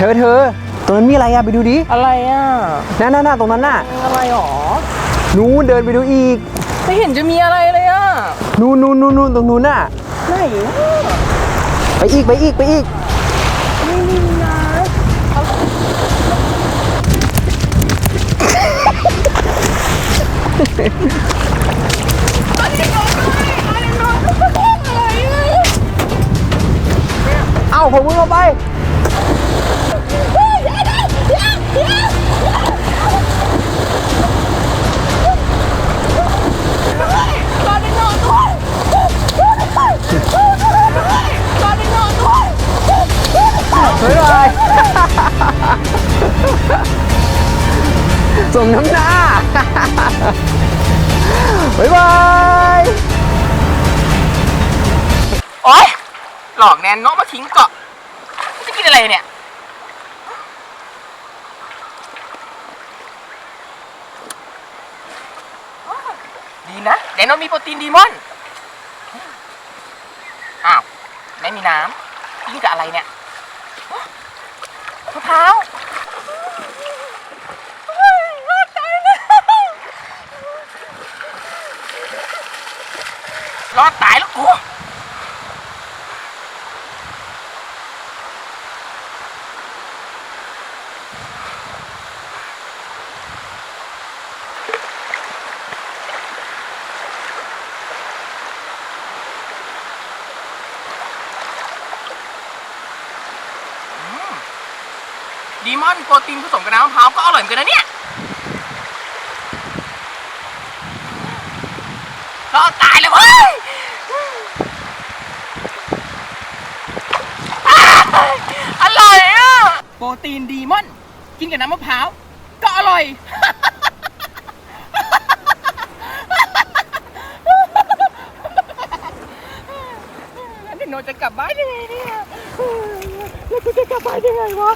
เธอเธอตรงนั้นมีอะไรอะไปดูดิอะไรอะนั่นน่ะตรงนั้นน่ะอะไรหรอนู้นเดินไปดูอีก ไม่เห็นจะมีอะไรเลยอะนู้นนู้นนู้นนู้นตรงนู้นน่ะไหนอะไปอีกไปอีกไปอีกไม่มีนะเอ้าผมมึงเอาไป ส่งน้ำหน้า บ๊ายบาย โอ๊ย หลอกแนนเนาะมาทิ้งเกาะจะกินอะไรเนี่ย ดีนะแนนโนมีโปรตีนดีมอน อ้าว ไม่มีน้ำกินกับอะไรเนี่ยมะพร้าวเฮ้ยรอดตายแล้ว รอดตายแล้วกูดีมอนโปรตีนผสมกับน้ำมะพร้าวก็อร่อยเหมือนกันนะเนี่ยรอดตายเลยเว้ยอ้ายอร่อยอะ โปรตีนดีมอน กินกับน้ำมะพร้าว ก็อร่อย แล้วเดี๋ยวโนจะกลับบ้านยังไงเนี่ยแล้วกูจะกลับบ้านยังไงวะ